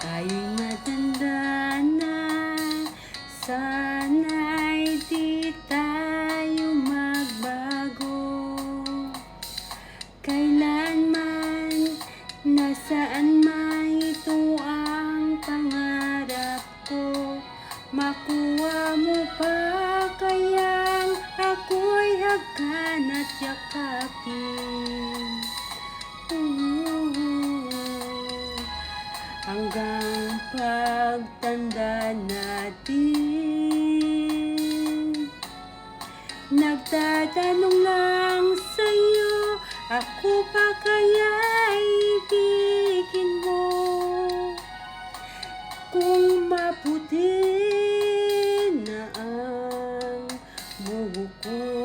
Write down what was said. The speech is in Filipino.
Tayo'y matanda na Sana'y di tayo magbago. Kailanman, nasaan man ito ang pangarap ko Makuha mo pa kayang ako'y hagkan at yakapin hanggang pagtanda natin. Nagtatanong lang sa'yo, ako pa kaya ibigin mo? Kung maputi na ang buhok ko.